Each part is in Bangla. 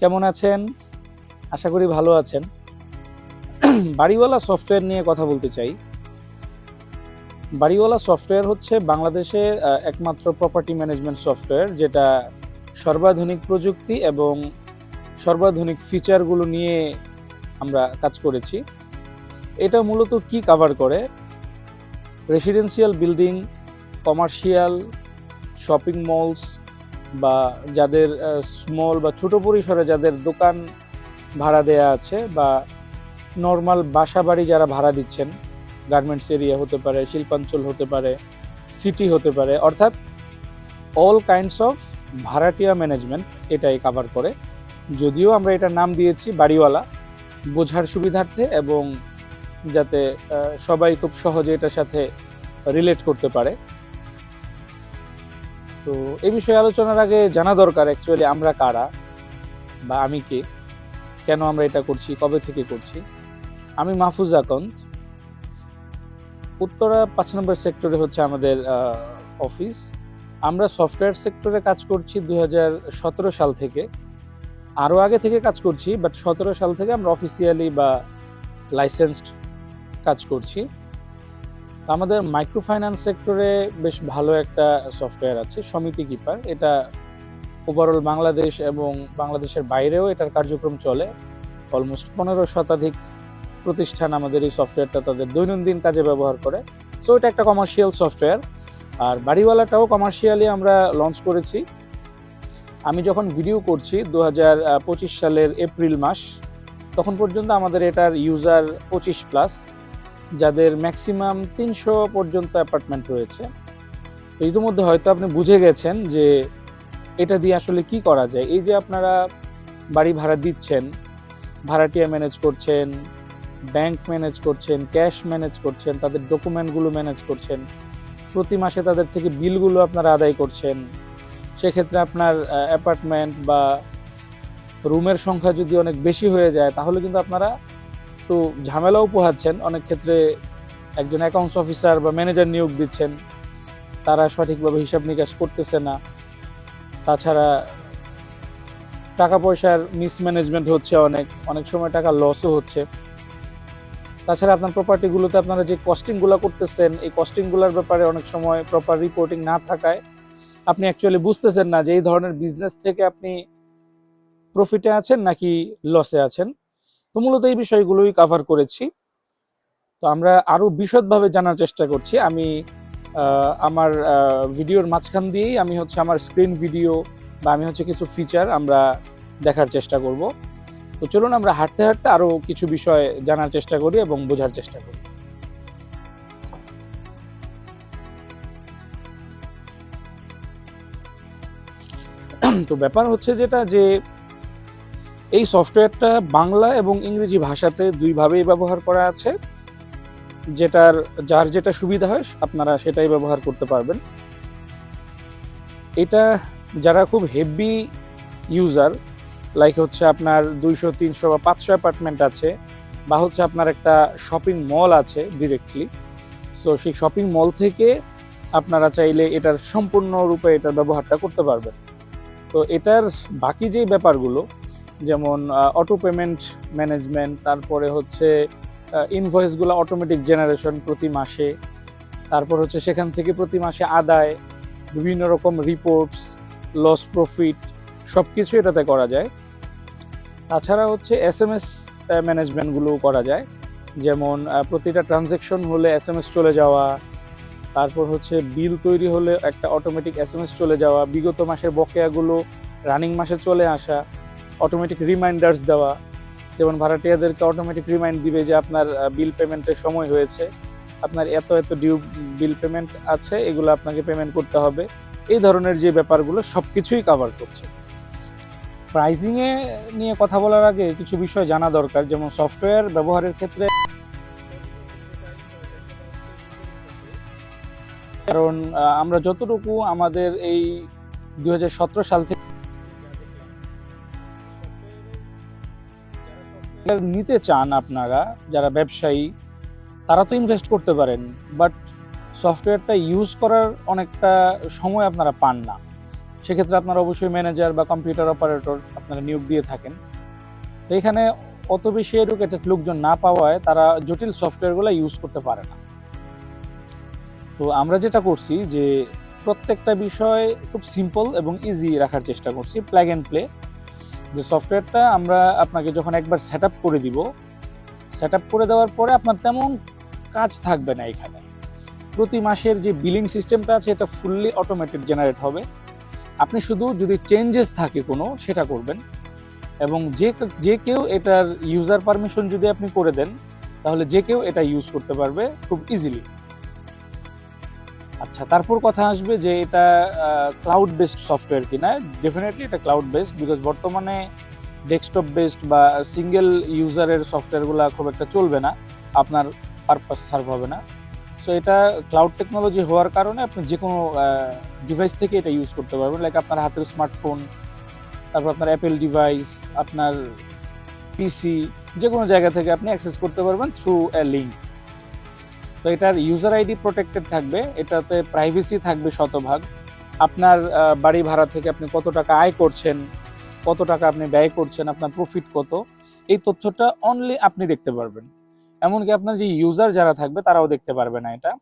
কেমন আছেন? আশা করি ভালো আছেন। বাড়িওয়ালা সফটওয়্যার নিয়ে কথা বলতে চাই। বাড়িওয়ালা সফটওয়্যার হচ্ছে বাংলাদেশে একমাত্র প্রপার্টি ম্যানেজমেন্ট সফটওয়্যার, যেটা সর্বাধুনিক প্রযুক্তি এবং সর্বাধুনিক ফিচারগুলো নিয়ে আমরা কাজ করেছি। এটা মূলত কি কাভার করে? Residential building commercial shopping malls বা যাদের স্মল বা ছোট পরিসরে যাদের দোকান ভাড়া দেয়া আছে বা নর্মাল বাসা বাড়ি যারা ভাড়া দিচ্ছেন গার্মেন্টস এরিয়া হতে পারে, শিল্পাঞ্চল হতে পারে সিটি হতে পারে, অর্থাৎ অল কাইন্ডস অফ ভাড়াটিয়া ম্যানেজমেন্ট এটাই কভার করে। যদিও আমরা এটার নাম দিয়েছি বাড়িওয়ালা, বোঝার সুবিধার্থে এবং যাতে সবাই খুব সহজে এটার সাথে রিলেট করতে পারে। তো এই বিষয়ে আলোচনার আগে জানা দরকার অ্যাকচুয়ালি আমরা কারা বা আমি কে? কেন আমরা এটা করছি? কবে থেকে করছি? আমি মাহফুজ আকন্দ। উত্তরা পাঁচ নম্বর সেক্টরে হচ্ছে আমাদের অফিস। আমরা সফটওয়্যার সেক্টরে কাজ করছি দু হাজার সতেরো সাল থেকে। আরও আগে থেকে কাজ করছি বাট সতেরো সাল থেকে আমরা অফিসিয়ালি বা লাইসেন্সড কাজ করছি। আমাদের মাইক্রো ফাইন্যান্স সেক্টরে বেশ ভালো একটা সফটওয়্যার আছে সমিতি কিপার এটা ওভারঅল বাংলাদেশ এবং বাংলাদেশের বাইরেও এটার কার্যক্রম চলে। অলমোস্ট পনেরো শতাধিক প্রতিষ্ঠান আমাদের এই সফটওয়্যারটা তাদের দৈনন্দিন কাজে ব্যবহার করে। সো এটা একটা কমার্শিয়াল সফটওয়্যার আর বাড়িওয়ালাটাও কমার্শিয়ালি আমরা লঞ্চ করেছি। আমি যখন ভিডিও করছি দু সালের এপ্রিল মাস, তখন পর্যন্ত আমাদের এটার ইউজার পঁচিশ প্লাস যাদের ম্যাক্সিমাম তিনশো পর্যন্ত অ্যাপার্টমেন্ট রয়েছে। তো ইতিমধ্যে হয়তো আপনি বুঝে গেছেন যে এটা দিয়ে আসলে কি করা যায়। এই যে আপনারা বাড়ি ভাড়া দিচ্ছেন, ভাড়াটিয়া ম্যানেজ করছেন ব্যাংক ম্যানেজ করছেন ক্যাশ ম্যানেজ করছেন, তাদের ডকুমেন্টগুলো ম্যানেজ করছেন, প্রতি মাসে তাদের থেকে বিলগুলো আপনারা আদায় করছেন, সেক্ষেত্রে আপনার অ্যাপার্টমেন্ট বা রুমের সংখ্যা যদি অনেক বেশি হয়ে যায়, তাহলে কিন্তু আপনারা একটু ঝামেলাও পোহাচ্ছেন। অনেক ক্ষেত্রে একজন অ্যাকাউন্টস অফিসার বা ম্যানেজার নিয়োগ দিচ্ছেন। তারা সঠিকভাবে হিসাব নিকাশ করতেছে না। তাছাড়া টাকা পয়সার মিসম্যানেজমেন্ট হচ্ছে অনেক। অনেক সময় টাকা লসও হচ্ছে। তাছাড়া আপনার প্রপার্টিগুলোতে আপনারা যে কস্টিংগুলো করতেছেন, এই কস্টিংগুলোর ব্যাপারে অনেক সময় প্রপার রিপোর্টিং না থাকায় আপনি অ্যাকচুয়ালি বুঝতেছেন না যে এই ধরনের বিজনেস থেকে আপনি প্রফিটে আছেন নাকি লসে আছেন। তো মূলত এই বিষয়গুলোই কভার করেছি। তো আমরা আরও বিশদভাবে জানার চেষ্টা করছি। আমি আমার ভিডিওর মাঝখান দিয়েই আমি হচ্ছে আমার স্ক্রিন ভিডিও বা আমি হচ্ছে কিছু ফিচার আমরা দেখার চেষ্টা করব। তো চলুন আমরা হাঁটতে হাঁটতে আরও কিছু বিষয় জানার চেষ্টা করি এবং বোঝার চেষ্টা করি। তো ব্যাপার হচ্ছে যেটা যে এই সফটওয়্যারটা বাংলা এবং ইংরেজি ভাষাতে দুইভাবেই ব্যবহার করা আছে। যেটার, যার যেটা সুবিধা হয়, আপনারা সেটাই ব্যবহার করতে পারবেন। এটা যারা খুব হেভি ইউজার লাইক হচ্ছে আপনার দুইশো, তিনশো বা পাঁচশো অ্যাপার্টমেন্ট আছে, বা হচ্ছে আপনার একটা শপিং মল আছে ডিরেক্টলি সো সেই শপিং মল থেকে আপনারা চাইলে এটার সম্পূর্ণরূপে এটার ব্যবহারটা করতে পারবেন। তো এটার বাকি যে ব্যাপারগুলো যেমন অটো পেমেন্ট ম্যানেজমেন্ট তারপরে হচ্ছে ইনভয়েসগুলো অটোমেটিক জেনারেশন প্রতি মাসে, তারপর হচ্ছে সেখান থেকে প্রতি মাসে আদায়, বিভিন্ন রকম রিপোর্টস লস প্রফিট সব কিছু এটাতে করা যায়। তাছাড়া হচ্ছে এস এম এস ম্যানেজমেন্টগুলোও করা যায়। যেমন প্রতিটা ট্রানজেকশন হলে এস এম এস চলে যাওয়া, তারপর হচ্ছে বিল তৈরি হলে একটা অটোমেটিক এস এম এস চলে যাওয়া, বিগত মাসের বকেয়াগুলো রানিং মাসে চলে আসা অটোমেটিক রিমাইন্ডার্স দেওয়া। যেমন ভাড়াটিয়াদেরকে অটোমেটিক রিমাইন্ড দিবে যে আপনার বিল পেমেন্টের সময় হয়েছে। আপনার এত এত ডিউ বিল পেমেন্ট আছে, এগুলো আপনাকে পেমেন্ট করতে হবে। এই ধরনের যে ব্যাপারগুলো সব কিছুই কভার করছে প্রাইজিংয়ে নিয়ে কথা বলার আগে কিছু বিষয় জানা দরকার, যেমন সফটওয়্যার ব্যবহারের ক্ষেত্রে কারণ আমরা যতটুকু আমাদের এই দু হাজার সতেরো সাল থেকে নিতে চান আপনারা, যারা ব্যবসায়ী, তারা তো ইনভেস্ট করতে পারেন বাট সফটওয়্যারটা ইউজ করার অনেকটা সময় আপনারা পান না। সেক্ষেত্রে আপনারা অবশ্যই ম্যানেজার বা কম্পিউটার অপারেটর আপনারা নিয়োগ দিয়ে থাকেন। তো এখানে অত বেশি এডুকেটেড লোকজন না পাওয়ায় তারা জটিল সফটওয়্যারগুলো ইউজ করতে পারে না। তো আমরা যেটা করছি যে, প্রত্যেকটা বিষয় খুব সিম্পল এবং ইজি রাখার চেষ্টা করছি প্ল্যাগ অ্যান্ড প্লে যে সফটওয়্যারটা আমরা আপনাকে যখন একবার সেট করে দিব সেট করে দেওয়ার পরে আপনার তেমন কাজ থাকবে না এখানে। প্রতি মাসের যে বিলিং সিস্টেমটা আছে, এটা ফুললি অটোমেটেড জেনারেট হবে। আপনি শুধু যদি চেঞ্জেস থাকে কোনো, সেটা করবেন। এবং যে যে কেউ এটার ইউজার পারমিশন যদি আপনি করে দেন, তাহলে যে কেউ এটা ইউজ করতে পারবে খুব ইজিলি আচ্ছা তারপর কথা আসবে যে এটা ক্লাউড বেসড সফটওয়্যার কিনা। ডেফিনেটলি এটা ক্লাউড বেসড বিকজ বর্তমানে ডেস্কটপ বেসড বা সিঙ্গেল ইউজারের সফটওয়্যারগুলো খুব একটা চলবে না। আপনার পারপাস সার্ভ হবে না। সো এটা ক্লাউড টেকনোলজি হওয়ার কারণে আপনি যে কোনো ডিভাইস থেকে এটা ইউজ করতে পারবেন। লাইক আপনার হাতের স্মার্টফোন তারপর আপনার অ্যাপেল ডিভাইস আপনার পিসি যে কোনো জায়গা থেকে আপনি অ্যাক্সেস করতে পারবেন থ্রু এ লিঙ্ক তো এটার ইউজার আইডি প্রোটেক্টেড থাকবে, এটাতে প্রাইভেসি থাকবে শতভাগ। আপনার বাড়ি ভাড়া থেকে আপনি কত টাকা আয় করছেন, কত টাকা আপনি ব্যয় করছেন, আপনার প্রফিট কত, এই তথ্যটা অনলি আপনি দেখতে পারবেন। এমনকি আপনার যে ইউজার যারা থাকবে, তারাও দেখতে পারবে না এটা।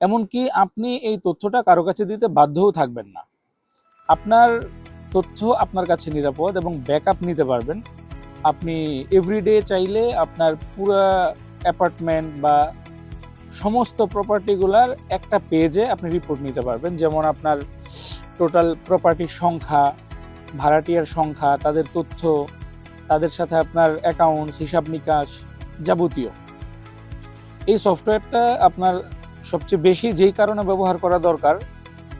এমনকি আপনি এই তথ্যটা কারও কাছে দিতে বাধ্যও থাকবেন না। আপনার তথ্য আপনার কাছে নিরাপদ এবং ব্যাকআপ নিতে পারবেন। আপনি এভরিডে চাইলে আপনার পুরা অ্যাপার্টমেন্ট বা সমস্ত প্রপার্টিগুলার একটা পেজে আপনি রিপোর্ট নিতে পারবেন। যেমন আপনার টোটাল প্রপার্টির সংখ্যা, ভাড়াটিয়ার সংখ্যা, তাদের তথ্য, তাদের সাথে আপনার অ্যাকাউন্টস হিসাব নিকাশ যাবতীয়। এই সফটওয়্যারটা আপনার সবচেয়ে বেশি যেই কারণে ব্যবহার করা দরকার,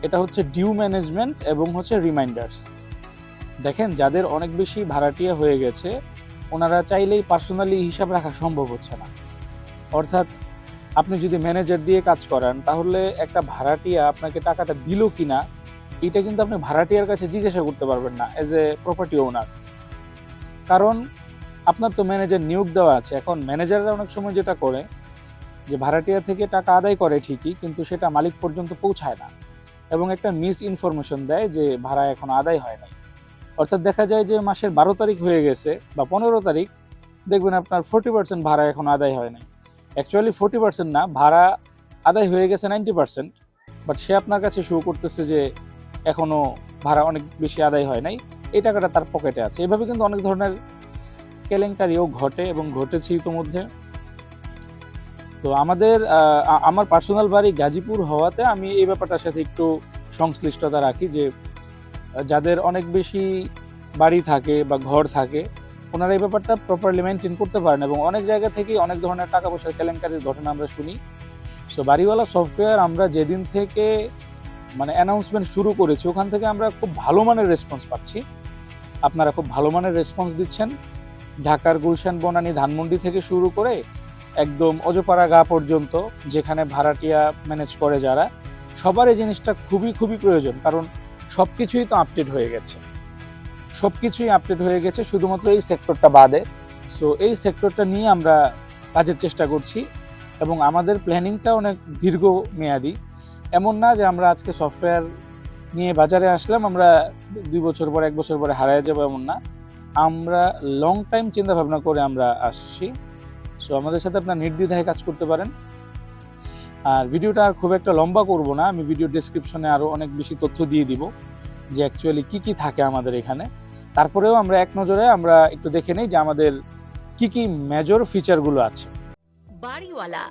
এটা হচ্ছে ডিউ ম্যানেজমেন্ট এবং হচ্ছে রিমাইন্ডার্স দেখেন, যাদের অনেক বেশি ভাড়াটিয়া হয়ে গেছে, ওনারা চাইলেই পার্সোনালি হিসাব রাখা সম্ভব হচ্ছে না। অর্থাৎ আপনি যদি ম্যানেজার দিয়ে কাজ করান, তাহলে একটা ভাড়াটিয়া আপনাকে টাকাটা দিল কি না এটা কিন্তু আপনি ভাড়াটিয়ার কাছে জিজ্ঞাসা করতে পারবেন না এজ এ প্রপার্টি ওনার কারণ আপনার তো ম্যানেজার নিয়োগ দেওয়া আছে। এখন ম্যানেজাররা অনেক সময় যেটা করে, যে ভাড়াটিয়া থেকে টাকা আদায় করে ঠিকই, কিন্তু সেটা মালিক পর্যন্ত পৌঁছায় না। এবং একটা মিস ইনফরমেশন দেয় যে ভাড়া এখন আদায় হয় নাই। অর্থাৎ দেখা যায় যে মাসের বারো তারিখ হয়ে গেছে বা পনেরো তারিখ, দেখবেন আপনার ফোর্টি পার্সেন্ট ভাড়া এখন আদায় হয় নাই। অ্যাকচুয়ালি ফোর্টি পার্সেন্ট না, ভাড়া আদায় হয়ে গেছে নাইনটি পার্সেন্ট বাট সে আপনার কাছে শো করতেছে যে এখনও ভাড়া অনেক বেশি আদায় হয় নাই, এই টাকাটা তার পকেটে আছে। এভাবে কিন্তু অনেক ধরনের কেলেঙ্কারিও ঘটে এবং ঘটেছে ইতোমধ্যে। তো আমাদের আমার পার্সোনাল বাড়ি গাজীপুর হওয়াতে আমি এই ব্যাপারটার সাথে একটু সংশ্লিষ্টতা রাখি যে, যাদের অনেক বেশি বাড়ি থাকে বা ঘর থাকে ওনারা এই ব্যাপারটা প্রপারলি মেনটেন করতে পারেন এবং অনেক জায়গা থেকে অনেক ধরনের টাকা পয়সার কেলেঙ্কারির ঘটনা আমরা শুনি। সো বাড়িওয়ালা সফটওয়্যার আমরা যেদিন থেকে মানে অ্যানাউন্সমেন্ট শুরু করেছি, ওখান থেকে আমরা খুব ভালো মানের রেসপন্স পাচ্ছি। আপনারা খুব ভালো মানের রেসপন্স দিচ্ছেন। ঢাকার গুলশান, বনানী, ধানমন্ডি থেকে শুরু করে একদম অজপাড়া গা পর্যন্ত যেখানে ভাড়াটিয়া ম্যানেজ করে যারা, সবার এই জিনিসটা খুবই খুবই প্রয়োজন। কারণ সব কিছুই তো আপডেট হয়ে গেছে। সব কিছুই আপডেট হয়ে গেছে, শুধুমাত্র এই সেক্টরটা বাদে। সো এই সেক্টরটা নিয়ে আমরা কাজের চেষ্টা করছি এবং আমাদের প্ল্যানিংটা অনেক দীর্ঘ মেয়াদি এমন না যে আমরা আজকে সফটওয়্যার নিয়ে বাজারে আসলাম, আমরা দুই বছর পরে, এক বছর পরে হারায় যাব এমন না। আমরা লং টাইম চিন্তা ভাবনা করে আমরা আসছি। সো আমাদের সাথে আপনার নির্দ্বিধায় কাজ করতে পারেন। আর ভিডিওটা আর খুব একটা লম্বা করব না, আমি ভিডিও ডেসক্রিপশনে আরও অনেক বেশি তথ্য দিয়ে দিব যে অ্যাকচুয়ালি কি কি থাকে আমাদের এখানে। তারপরেও আমরা এক নজরে আমরা একটু দেখে নেই যে আমাদের কি কি মেজর ফিচারগুলো আছে। বাড়িওয়ালা,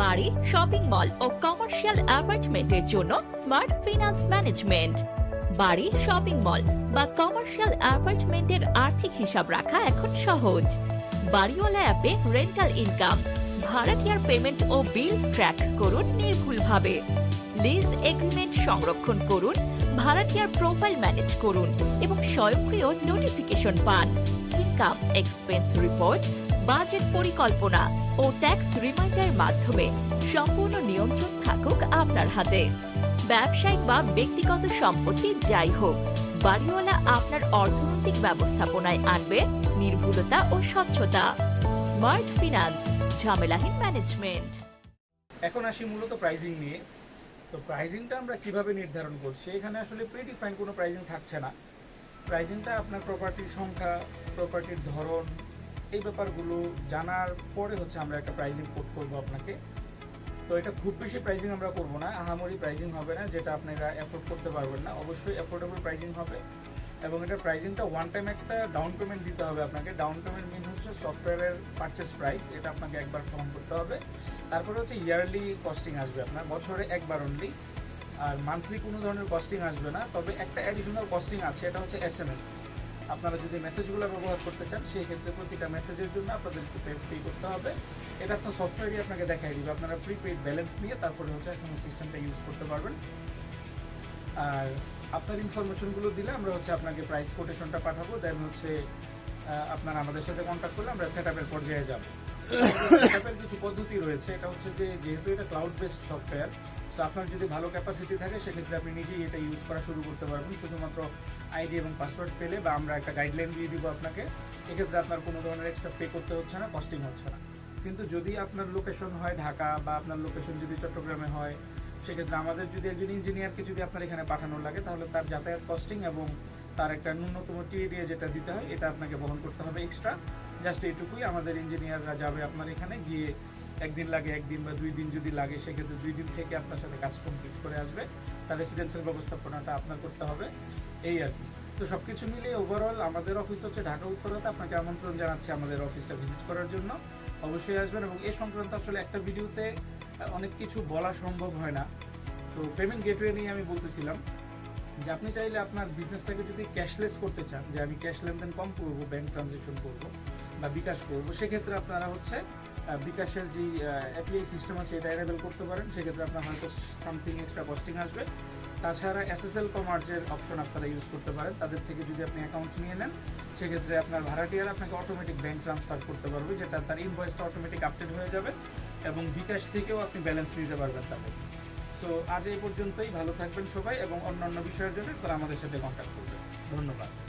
বাড়ি শপিং মল ও কমার্শিয়াল অ্যাপার্টমেন্টের জন্য স্মার্ট ফিনান্স ম্যানেজমেন্ট বাড়ি শপিং মল বা কমার্শিয়াল অ্যাপার্টমেন্টের আর্থিক হিসাব রাখা এখন সহজ। বাড়িওয়ালা অ্যাপে রেন্টাল ইনকাম ভাড়াটিয়ার পেমেন্ট ও বিল ট্র্যাক করুন নির্ভুলভাবে। লিজ এগ্রিমেন্ট সংরক্ষণ করুন, ভাড়াটিয়ার প্রোফাইল ম্যানেজ করুন এবং স্বয়ংক্রিয় নোটিফিকেশন পান। ইনকাম এক্সপেন্স রিপোর্ট, বাজেট পরিকল্পনা ও ট্যাক্স রিমাইন্ডার মাধ্যমে সম্পূর্ণ নিয়ন্ত্রণ থাকুক আপনার হাতে। ব্যবসায়িক বা ব্যক্তিগত সম্পত্তি যাই হোক, বাড়িওয়ালা আপনার অর্থনৈতিক ব্যবস্থাপনায় আনবে নির্ভুলতা ও স্বচ্ছতা। স্মার্ট ফিনান্স, ঝামেলাহীন ম্যানেজমেন্ট। এখন আসি মূলত প্রাইজিং নিয়ে। তো প্রাইজিংটা আমরা কীভাবে নির্ধারণ করছি? এখানে আসলে প্রিডিফাইন কোনো প্রাইজিং থাকছে না। প্রাইজিংটা আপনার প্রপার্টির সংখ্যা প্রপার্টির ধরন, এই ব্যাপারগুলো জানার পরে হচ্ছে আমরা একটা প্রাইজিং কোড করব আপনাকে। তো এটা খুব বেশি প্রাইজিং আমরা করব না। আহামরি প্রাইজিং হবে না, যেটা আপনারা অ্যাফোর্ড করতে পারবেন না। অবশ্যই অ্যাফোর্ডেবল প্রাইজিং হবে। এবং এটা প্রাইজিংটা ওয়ান টাইম একটা ডাউন পেমেন্ট দিতে হবে আপনাকে। ডাউন পেমেন্ট মিন হচ্ছে সফটওয়্যারের পারচেস প্রাইস এটা আপনাকে একবার ফর্ম করতে হবে। তারপরে হচ্ছে ইয়ারলি কস্টিং আসবে আপনার, বছরে একবার অনলি আর মান্থলি কোনো ধরনের কস্টিং আসবে না, তবে একটা অ্যাডিশনাল কস্টিং আছে, এটা হচ্ছে এস এম এস আপনারা যদি মেসেজগুলো ব্যবহার করতে চান, সেই ক্ষেত্রে প্রতিটা মেসেজের জন্য আপনাদেরকে পে করতে হবে। এটা আপনার সফটওয়্যারই আপনাকে দেখাই দিবে। আপনারা প্রিপেড ব্যালেন্স নিয়ে তারপরে হচ্ছে এস এম এস সিস্টেমটা ইউজ করতে পারবেন। আর আপনার ইনফরমেশনগুলো দিলে আমরা হচ্ছে আপনাকে প্রাইস কোটেশনটা পাঠাবো দেন হচ্ছে আপনার আমাদের সাথে কন্ট্যাক্ট করলে আমরা সেট আপের পর্যায়ে যাব। সেটআপের কিছু পদ্ধতি রয়েছে, এটা হচ্ছে যে যেহেতু এটা ক্লাউড বেসড সফটওয়্যার সো আপনার যদি ভালো ক্যাপাসিটি থাকে, সেক্ষেত্রে আপনি নিজেই এটা ইউজ করা শুরু করতে পারবেন। শুধুমাত্র আইডি এবং পাসওয়ার্ড পেলে বা আমরা একটা গাইডলাইন দিয়ে দিব আপনাকে, এক্ষেত্রে আপনার কোনো ধরনের এক্সট্রা পে করতে হচ্ছে না কস্টিং হচ্ছে না। কিন্তু যদি আপনার লোকেশন হয় ঢাকা বা আপনার লোকেশন যদি চট্টগ্রামে হয় সেক্ষেত্রে আমাদের যদি একজন ইঞ্জিনিয়ারকে যদি আপনার এখানে পাঠানো লাগে, তাহলে তার যাতায়াত কস্টিং এবং তার একটা ন্যূনতম টিএডিএ যেটা দিতে হয়, এটা আপনাকে বহন করতে হবে এক্সট্রা জাস্ট এইটুকুই আমাদের ইঞ্জিনিয়াররা যাবে আপনার এখানে, গিয়ে একদিন লাগে একদিন বা দুই দিন যদি লাগে, সেক্ষেত্রে দুই দিন থেকে আপনার সাথে কাজ কমপ্লিট করে আসবে। তার রেসিডেন্সিয়াল ব্যবস্থাপনাটা আপনার করতে হবে, এই আর কি। তো সব কিছু মিলিয়ে ওভারঅল আমাদের অফিস হচ্ছে ঢাকা উত্তরাতে আপনাকে আমন্ত্রণ জানাচ্ছি আমাদের অফিসটা ভিজিট করার জন্য। অবশ্যই আসবেন এবং এ সংক্রান্ত আসলে একটা ভিডিওতে অনেক কিছু বলা সম্ভব হয় না। তো পেমেন্ট গেটওয়ে নিয়ে আমি বলতেছিলাম যে আপনি চাইলে আপনার বিজনেসটাকে যদি ক্যাশলেস করতে চান, যে আমি ক্যাশ লেনদেন কম করব ব্যাংক ট্রানজেকশন করব বা বিকাশ করব, সেক্ষেত্রে আপনারা হচ্ছে বিকাশের যে অ্যাপিআই সিস্টেম আছে এটা এনেবেল করতে পারেন। সেক্ষেত্রে আপনার হয়তো সামথিং এক্সট্রা কস্টিং আসবে। তাছাড়া এসএসএল কমার্জের অপশন আপনারা ইউজ করতে পারেন। তাদের থেকে যদি আপনি অ্যাকাউন্ট নিয়ে নেন, সেক্ষেত্রে আপনার ভাড়াটিয়ার আপনাকে অটোমেটিক ব্যাংক ট্রান্সফার করতে পারবে, যেটা তার ইনভয়েসটা অটোমেটিক আপডেট হয়ে যাবে। এবং বিকাশ থেকেও আপনি ব্যালেন্স নিতে পারবেন তাদের। সো আজ এই পর্যন্তই। ভালো থাকবেন সবাই এবং অন্যান্য বিষয়ের জন্য আমাদের সাথে কন্ট্যাক্ট করবেন। ধন্যবাদ।